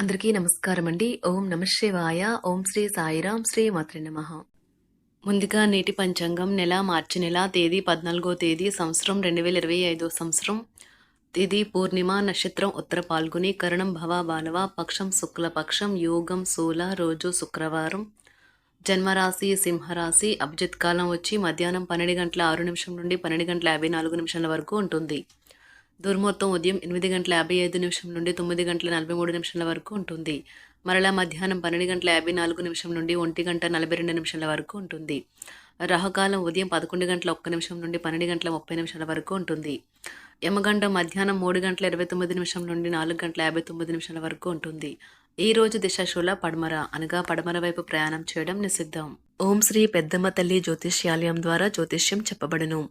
అందరికీ నమస్కారం అండి ఓం నమశివాయ ఓం శ్రీ సాయిరాం. శ్రీ మాత్రి నమ. ముందుగా నేటి పంచాంగం నెల మార్చి నెల తేదీ పద్నాలుగో తేదీ సంవత్సరం రెండు వేల ఇరవై ఐదో సంవత్సరం. తేదీ పూర్ణిమ నక్షత్రం ఉత్తర పాల్గొని కరణం భవ బాలవ పక్షం శుక్లపక్షం యోగం శూల రోజు శుక్రవారం. జన్మరాశి సింహరాశి అభిజిత్ కాలం వచ్చి మధ్యాహ్నం పన్నెండు గంటల ఆరు నిమిషం నుండి పన్నెండు గంటల యాభై నాలుగు నిమిషాల వరకు ఉంటుంది. దుర్ముహూర్తం ఉదయం ఎనిమిది గంటల యాభై ఐదు నిమిషం నుండి తొమ్మిది గంటల నలభై మూడు నిమిషాల వరకు ఉంటుంది. మరలా మధ్యాహ్నం పన్నెండు గంటల యాభై నాలుగు నిమిషం నుండి ఒంటి గంట నలభై రెండు నిమిషాల వరకు ఉంటుంది. రాహుకాలం ఉదయం పదకొండు గంటల ఒక్క నిమిషం నుండి పన్నెండు గంటల ముప్పై నిమిషాల వరకు ఉంటుంది. యమగండం మధ్యాహ్నం మూడు గంటల ఇరవై తొమ్మిది నిమిషం నుండి నాలుగు గంటల యాభై తొమ్మిది నిమిషాల వరకు ఉంటుంది. ఈ రోజు దిశాశూల పడమర అనగా పడమర వైపు ప్రయాణం చేయడం నిషిద్ధం. ఓం శ్రీ పెద్దమ్మ తల్లి జ్యోతిష్యాలయం ద్వారా జ్యోతిష్యం చెప్పబడును.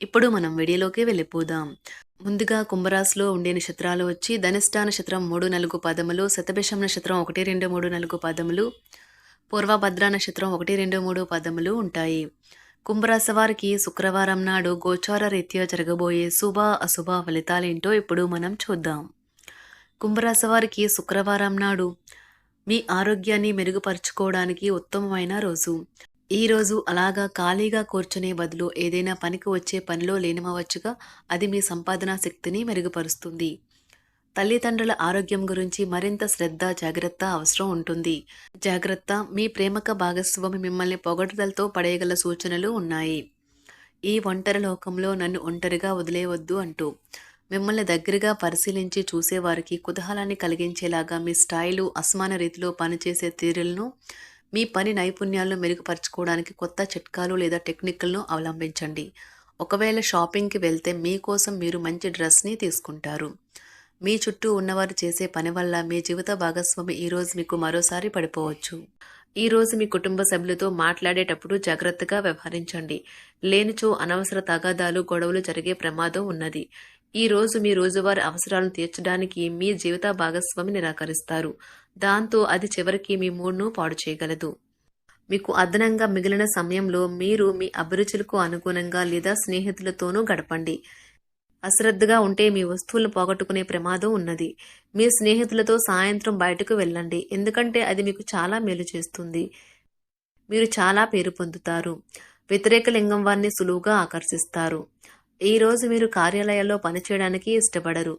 ఇప్పుడు మనం వీడియోలోకి వెళ్ళిపోదాం. ముందుగా కుంభరాశిలో ఉండే నక్షత్రాలు వచ్చి ధనిష్టా నక్షత్రం మూడు నాలుగు పదములు శతభిషం నక్షత్రం ఒకటి రెండు మూడు నాలుగు పదములు పూర్వభద్ర నక్షత్రం ఒకటి రెండు మూడు పదములు ఉంటాయి. కుంభరాశి వారికి శుక్రవారం నాడు గోచార రీత్యా జరగబోయే శుభ అశుభ ఫలితాలేంటో ఇప్పుడు మనం చూద్దాం. కుంభరాశి వారికి శుక్రవారం నాడు మీ ఆరోగ్యాన్ని మెరుగుపరుచుకోవడానికి ఉత్తమమైన రోజు. ఈ రోజు అలాగా ఖాళీగా కూర్చునే బదులు ఏదైనా పనికి వచ్చే పనిలో లీనమవచ్చుగా అది మీ సంపాదనా శక్తిని మెరుగుపరుస్తుంది. తల్లిదండ్రుల ఆరోగ్యం గురించి మరింత శ్రద్ధ జాగ్రత్త అవసరం ఉంటుంది. జాగ్రత్త మీ ప్రేమక భాగస్వామి మిమ్మల్ని పొగడుదలతో పడేయగల సూచనలు ఉన్నాయి. ఈ ఒంటరి లోకంలో నన్ను ఒంటరిగా వదిలేయవద్దు అంటూ మిమ్మల్ని దగ్గరగా పరిశీలించి చూసేవారికి కుతూహలాన్ని కలిగించేలాగా మీ స్టైలు అసమాన రీతిలో పనిచేసే తీరులను మీ పని నైపుణ్యాలను మెరుగుపరచుకోవడానికి కొత్త చిట్కాలు లేదా టెక్నిక్లను అవలంబించండి. ఒకవేళ షాపింగ్కి వెళ్తే మీకోసం మీరు మంచి డ్రెస్ని తీసుకుంటారు. మీ చుట్టూ ఉన్నవారు చేసే పని వల్ల మీ జీవిత భాగస్వామి ఈరోజు మీకు మరోసారి పడిపోవచ్చు. ఈరోజు మీ కుటుంబ సభ్యులతో మాట్లాడేటప్పుడు జాగ్రత్తగా వ్యవహరించండి. లేనిచో అనవసర తగాదాలు గొడవలు జరిగే ప్రమాదం ఉన్నది. ఈ రోజు మీ రోజువారి అవసరాలను తీర్చడానికి మీ జీవిత భాగస్వామి నిరాకరిస్తారు. దాంతో అది చివరికి మీ మూడ్ను పాడు చేయగలదు. మీకు అదనంగా మిగిలిన సమయంలో మీరు మీ అభిరుచులకు అనుగుణంగా లేదా స్నేహితులతోనూ గడపండి. అశ్రద్ధగా ఉంటే మీ వస్తువులను పోగొట్టుకునే ప్రమాదం ఉన్నది. మీ స్నేహితులతో సాయంత్రం బయటకు వెళ్ళండి. ఎందుకంటే అది మీకు చాలా మేలు చేస్తుంది. మీరు చాలా పేరు పొందుతారు. వ్యతిరేక లింగం వారిని సులువుగా ఆకర్షిస్తారు. ఈ రోజు మీరు కార్యాలయాల్లో పనిచేయడానికి ఇష్టపడరు.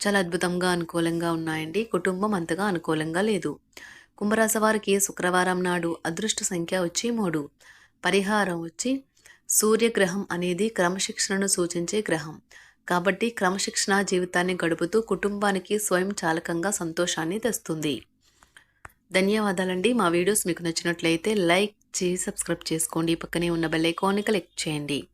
చాలా అద్భుతంగా అనుకూలంగా ఉన్నాయండి. కుటుంబం అంతగా అనుకూలంగా లేదు. కుంభరాశి వారికి శుక్రవారం నాడు అదృష్ట సంఖ్య వచ్చి మూడు. పరిహారం వచ్చి సూర్యగ్రహం అనేది క్రమశిక్షణను సూచించే గ్రహం. కాబట్టి క్రమశిక్షణ జీవితాన్ని గడుపుతూ కుటుంబానికి స్వయం చాలకంగా సంతోషాన్ని తెస్తుంది. ధన్యవాదాలండి. మా వీడియోస్ మీకు నచ్చినట్లయితే లైక్ చేసి సబ్స్క్రైబ్ చేసుకోండి. పక్కనే ఉన్న బెల్ ఐకాన్ని క్లిక్ చేయండి.